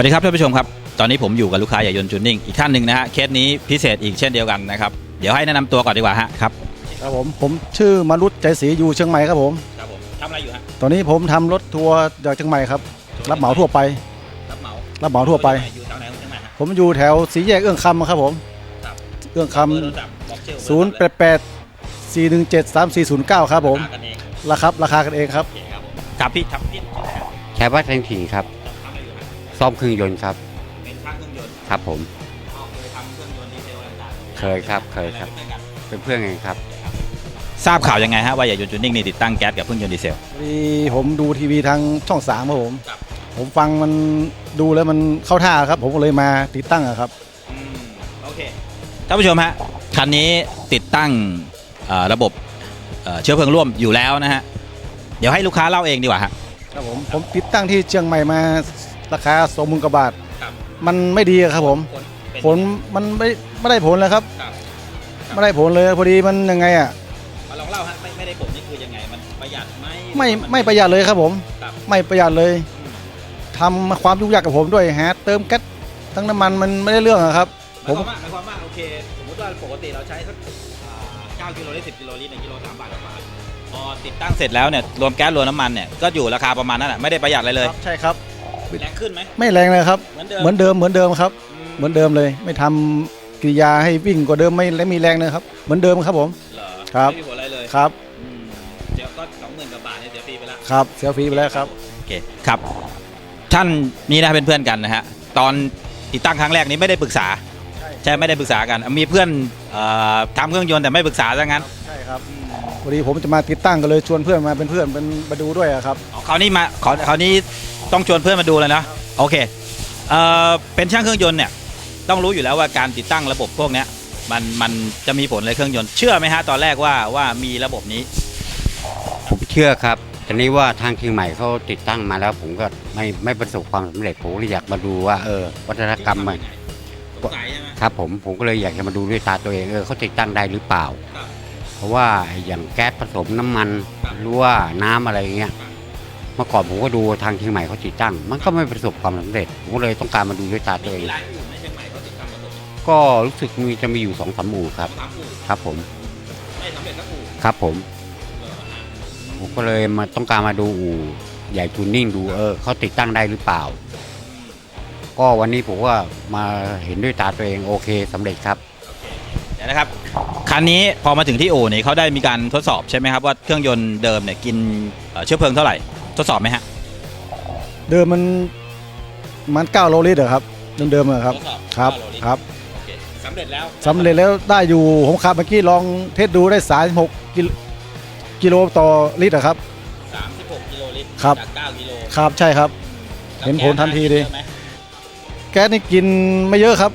วัสดีครับท่านผู้ชมครับ ตอนนี้ผมอยู่กับลูกค้าใหญ่ยนต์จูนนิ่งอีกท่านหนึ่งนะฮะเคสนี้พิเศษอีกเช่นเดียวกันนะครับเดี๋ยวให้แนะนำตัวก่อนดีกว่าฮะครับครับผมผมชื่อมารุตใจศรีอยู่เชียงใหม่ครับผม ครับผมทำอะไรอยู่ฮะตอนนี้ผมทำรถทัวร์จากเชียงใหม่ครับรับเหมาทั่วไป รับเหมารับเหมาทั่วไป อยู่แถวไหนของเชียงใหม่ฮะผมอยู่แถวสีแยกเอื้องคำครับผมครับเอื้องคเบอร์โทรศัพท์บอกชื่อำศูนย์แปดแปดสี่หนึ่งเจ็ดสามสี่ศูนย์เก้าครับผมหากันเองราคาราคากันเองครับ โอเคครับผมครับพี่ทำพี่ชื่ออะไรฮะแค่ว่าแทงถิ่นครับ ซ่อมเครื่องยนต์ครับ เป็นช่างเครื่องยนต์ครับผมอ๋อเคยทำเครื่องยนต์ดีเซลอะไรต่างๆเคยครับเคยครับเป็นเพื่อนกันครับ ทราบข่าวยังไงฮะว่าใหญ่ยนต์จูนนิ่งนี่ติดตั้งแก๊สกับเครื่องยนต์ดีเซล พอดีผมดูทีวีทางช่องสามครับผมครับผมฟังมันดูแล้วมันเข้าท่าครับ ผมก็เลยมาติดตั้งอะครับ อืมโอเค ท่านผู้ชมฮะคันนี้ติดตั้งเอ่อระบบเอ่อเชื้อเพลิงร่วมอยู่แล้วนะฮะ เดี๋ยวให้ลูกค้าเล่าเองดีกว่าฮะ ครับผม ผมติดตั้งที่เชียงใหม่มา ราคาสองหมื่นกว่าบาท ครับมันไม่ดีครับผมผลมันไม่ไม่ได้ผลเลยครับ ครับไม่ได้ผลเลยพอดีมันยังไงอะมาลองเล่าฮะไม่ไม่ได้ผลนี่คือยังไง มันประหยัดไหมไม่ไม่ประหยัดเลยครับผม ครับไม่ประหยัดเลยทำความยุ่งยากกับผมด้วยฮะเติมแก๊สทั้งน้ำมันมันไม่ได้เรื่องอะครับหมายความว่าหมายความว่าโอเค สมมติว่าปกติเราใช้สักอ่า9กิโลลิตร10กิโลลิตร1กิโล3บาทกว่าบาทพอติดตั้งเสร็จแล้วเนี่ยรวมแก๊สรวมน้ำมันเนี่ยก็อยู่ราคาประมาณนั้นแหละไม่ได้ประหยัดอะไรเลยใช่ครับ แรงขึ้นไหมไม่แรงเลยครับ เหมือนเดิมเหมือนเดิมเหมือนเดิมครับอืเหมือนเดิมเลย ไม่ทำกิริยาให้วิ่งกว่าเดิมไม่และมีแรงเลยครับ เหมือนเดิมครับผมเหรอครับไม่มีผลอะไรเลยครับอืมเดี๋ยวก็สองหมื่นกว่าบาทเนี่ยเสียฟรีไปแล้วครับเสียฟรีไปแล้วครับโอเคครับ ท่านนี้นะเป็นเพื่อนกันนะฮะตอนติดตั้งครั้งแรกนี้ไม่ได้ปรึกษาใช่ใช่ไม่ได้ปรึกษากัน มีเพื่อนเอ่อทำเครื่องยนต์แต่ไม่ปรึกษาซะงั้นใช่ครับพอดีผมจะมาติดตั้งก็เลยชวนเพื่อนมาเป็นเพื่อนเป็นมาดูด้วยอะครับอ๋อคราวนี้มาขอคราวนี้ ต้องชวนเพื่อนมาดูเลยนะโอเคเอ่อเป็นช่างเครื่องยนต์เนี่ยต้องรู้อยู่แล้วว่าการติดตั้งระบบพวกเนี้ยมันมันจะมีผลในเครื่องยนต์เชื่อไหมฮะตอนแรกว่าว่ามีระบบนี้ผมเชื่อครับแต่นี้ว่าทางเชียงใหม่เขาติดตั้งมาแล้ว ผมก็ไม่ไม่ประสบความสำเร็จผมเลยอยากมาดูว่าเออ วัฒนกรรมมันสงสัยใช่ไหม ครับผมผมก็เลยอยากจะมาดูด้วยตาตัวเองเออเขาติดตั้งได้หรือเปล่า ครับเพราะว่าอย่างแก๊สผสมน้ำมันครับ หรือว่าน้ำอะไรเงี้ยเมื่อก่อนผมก็ดูทางเชียงใหม่เขาติดตั้ง มันก็ไม่ประสบความสำเร็จผมก็เลยต้องการมาดูด้วยตาตัวเอง มีร้านอื่นในเชียงใหม่เขาติดตั้งระบบก็รู้สึกมีจะมีอยู่สองสามหมู่ครับ สามอู่ครับผมไม่สำเร็จสักอู่ครับผม เหรอฮะผมก็เลยมาต้องการมาดูอู่ใหญ่ทูนนิ่งดูเออเขาติดตั้งได้หรือเปล่า ก็วันนี้ผมว่ามาเห็นด้วยตาตัวเองโอเคสำเร็จครับ เดี๋ยวนะครับคันนี้พอมาถึงที่อู่เนี่ยเขาได้มีการทดสอบใช่ไหมครับว่าเครื่องยนต์เดิมเนี่ยกินเอ่อเชื้อเพลิงเท่าไหร่ ทดสอบไหมฮะเดิมมันมันเก้าโลลิตรอะครับเดิมๆอะครับ ทดสอบครับ9โลลิตครับโอเคสำเร็จแล้วสำเร็จแล้วได้อยู่ผมขับเมื่อกี้ลองเทสดูได้36กิโลกิโลต่อลิตรอะครับ 36กิโลลิตรครับ จาก9กิโลครับใช่ครับ เห็นผลทันทีเลยแวแก๊สแก๊สนี่กินไม่เยอะครับ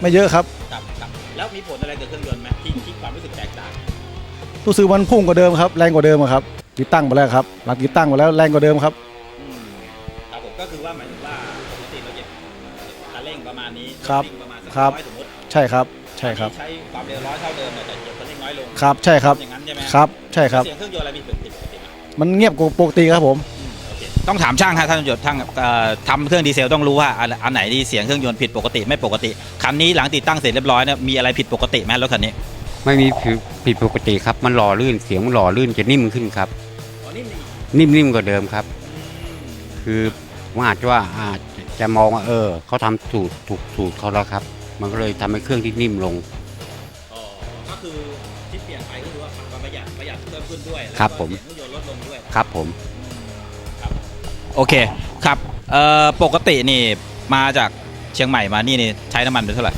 ไม่เยอะครับครับครับแล้วมีผลอะไรกับเครื่องยนต์ไหมที่ที่ความรู้สึกแตกต่างรู้สึกมันพุ่งกว่าเดิมครับ แรงกว่าเดิมอะครับ ติดตั้งไปแล้วครับหลังติดตั้งไปแล้วแรงกว่าเดิมครับ อืมครับผมก็คือว่าหมายถึงว่าปกติเราจะคันเร่งประมาณนี้ครับ วิ่งประมาณสักครับร้อยสมมติใช่ครับ ใช่ครับใช้ความเร็วร้อยเท่าเดิมเนี่ยแต่เหยียบคันเร่งน้อยลงครับใช่ครับ อย่างนั้นใช่ไหมครับ ใช่ครับ เสียงเครื่องยนต์อะไรมีผิดปกติไหมมันเงียบกว่าปกติครับผม อืมโอเคต้องถามช่างครับท่านตำรวจช่างเอ่อทำเครื่องดีเซลต้องรู้ว่าอันอันไหนที่เสียงเครื่องยนต์ผิดปกติไม่ปกติคันนี้หลังติดตั้งเสร็จเรียบร้อยเนี่ยมีอะไรผิดปกติไหมรถคันนี้ ไม่มีผิดผิดปกติครับ มันหล่อลื่นเสียงมันหล่อลื่นจะนิ่มขึ้นครับ อ๋อนี่มีนิ่มๆกว่าเดิมครับ คือผมอาจจะว่าอาจจะมองว่าเออเขาทำสูตรถูกสูตรเขาแล้วครับ มันก็เลยทำให้เครื่องที่นิ่มลง อ๋อก็คือที่เปลี่ยนไปก็คือว่าความประหยัดประหยัดเพิ่มขึ้นด้วยแล้วครับก็ผม เสียงเครื่องยนต์ลดลงด้วยครับผม ครับโอเคครับเอ่อปกตินี่มาจากเชียงใหม่มานี่นี่ใช้น้ำมันเป็นเท่าไหร่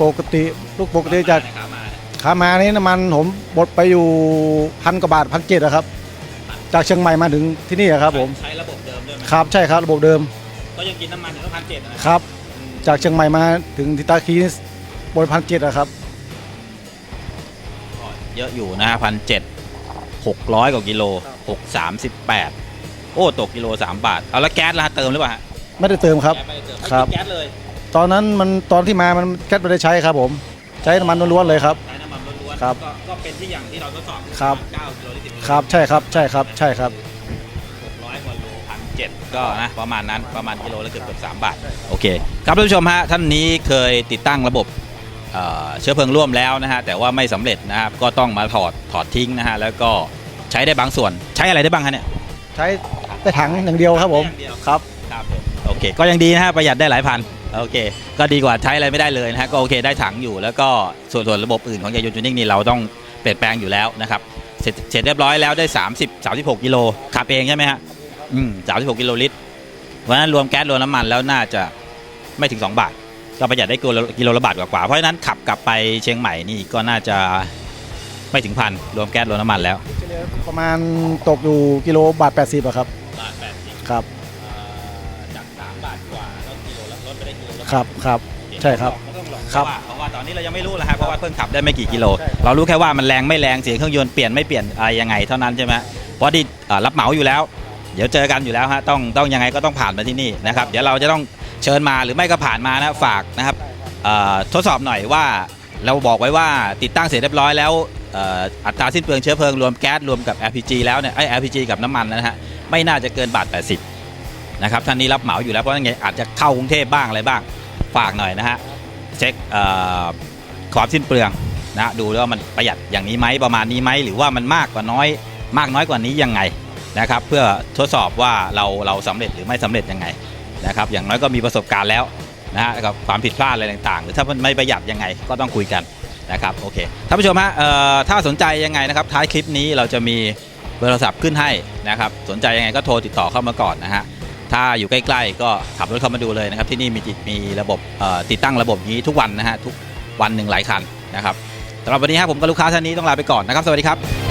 ปกติลูกปกติจากขามาเนี่ย ขามานี่น้ำมันผมหมดไปอยู่พันกว่าบาทพันเจ็ดครับ จากเชียงใหม่มาถึงที่นี่อะครับผมใช้ระบบเดิมด้วยไหมครับใช่ครับระบบเดิม ก็ยังกินน้ำมันถึงพันเจ็ดนะครับ จากเชียงใหม่มาถึงทิตาคีนี่บนพันเจ็ดครับก็เยอะอยู่นะพันเจ็ดหกร้อยกว่ากิโลหกสามสิบแปดโอ้ตกกิโลสามบาท เอาแล้วแก๊สล่ะฮะเติมหรือเปล่าฮะไม่ได้เติมครับแก๊สไม่ได้เติมไม่ครับกินแก๊สเลยตอนนั้นมันตอนที่มามันแก๊สไม่ได้ใช้ครับผม ใช้น้ำมันล้วนๆเลยครับ ครับก็ก็เป็นที่อย่างที่เราทดสอบครับเก้ากิโลลิตรครับใช่ครับใช่ครับใช่ครับหกร้อยกว่าโลพัน17ก็นะประมาณนั้นประมาณกิโลละเกือบเกือบ3บาทโอเคครับท่านผู้ชมฮะท่านนี้เคยติดตั้งระบบเอ่อเชื้อเพลิงร่วมแล้วนะฮะแต่ว่าไม่สำเร็จนะครับก็ต้องมาถอดถอดทิ้งนะฮะแล้วก็ใช้ได้บางส่วนใช้อะไรได้บ้างฮะเนี่ย ใช้แต่ถังอย่างเดียวครับผมถังอย่างเดียว ครับ ครับผมโอเค ก็ยังดีนะฮะประหยัดได้หลายพัน โอเค ก็ดีกว่าใช้อะไรไม่ได้เลยนะฮะก็โอเคได้ถังอยู่ แล้วก็ส่วนส่วนระบบอื่นของยายูจูนิ่งนี่เราต้องเปลี่ยนแปลงอยู่แล้วนะครับเสร็จเสร็จเรียบร้อยแล้วได้ 30 36กิโลขับเองใช่ไหมฮะอืม36กิโลลิตรเพราะฉะนั้นรวมแก๊สรวมน้ำมันแล้วน่าจะไม่ถึง 2 บาท ก็ประหยัดได้กิโลกิโลละบาทกว่าๆเพราะฉะนั้นขับกลับไปเชียงใหม่นี่ก็น่าจะไม่ถึงพันรวมแก๊สรวมน้ำมันแล้วประมาณตกอยู่กิโลบาท80อะครับบาทแปดสิบครับจากสามบาทกว่า แล้วกิโลละลดไปได้กิโลละครับครับใช่ครับครับเพราะว่าตอนนี้เรายังไม่รู้เลยฮะเพราะว่าเพิ่งขับได้ไม่กี่กิโลเรารู้แค่ว่ามันแรงไม่แรงเสียงเครื่องยนต์เปลี่ยนไม่เปลี่ยนอะไรยังไงเท่านั้นใช่ไหมเพราะที่อ่ารับเหมาอยู่แล้ว เดี๋ยวเจอกันอยู่แล้วฮะต้องต้องยังไงก็ต้องผ่านมาที่นี่นะครับเดี๋ยวเราจะต้องเชิญมาหรือไม่ก็ผ่านมานะฝากนะครับเอ่อทดสอบหน่อยว่าเราบอกไว้ว่าติดตั้งเสร็จเรียบร้อยแล้วเอ่ออัตราสิ้นเปลืองเชื้อเพลิงรวมแก๊สรวมกับ LPG แล้วเนี่ยไอ้ LPG กับน้ำมันนะฮะไม่น่าจะเกินบาท80 นะครับท่านนี้รับเหมาอยู่แล้วเพราะงั้นไงอาจจะเข้ากรุงเทพบ้างอะไรบ้างฝากหน่อยนะฮะเช็คความสิ้นเปลืองนะดูว่ามันประหยัดอย่างนี้ไหมประมาณนี้ไหมหรือว่ามันมากกว่าน้อย มากน้อยกว่านี้ยังไงนะครับ เพื่อทดสอบว่าเราเราสำเร็จหรือไม่สำเร็จยังไงนะครับ อย่างน้อยก็มีประสบการณ์แล้วนะฮะกับความผิดพลาดอะไรต่างๆ หรือถ้ามันไม่ประหยัดยังไงก็ต้องคุยกันนะครับโอเคท่านผู้ชมฮะถ้าสนใจยังไงนะครับท้ายคลิปนี้เราจะมีเบอร์โทรศัพท์ขึ้นให้นะครับ สนใจยังไงก็โทรติดต่อเข้ามาก่อนนะฮะ ถ้าอยู่ใกล้ๆ ก็ขับรถเข้ามาดูเลยนะครับที่นี่มีติดมีระบบติดตั้งระบบนี้ทุกวันนะฮะทุกวันหนึ่งหลายคันนะครับสำหรับวันนี้ครับผมกับลูกค้าท่านนี้ต้องลาไปก่อนนะครับ สวัสดีครับ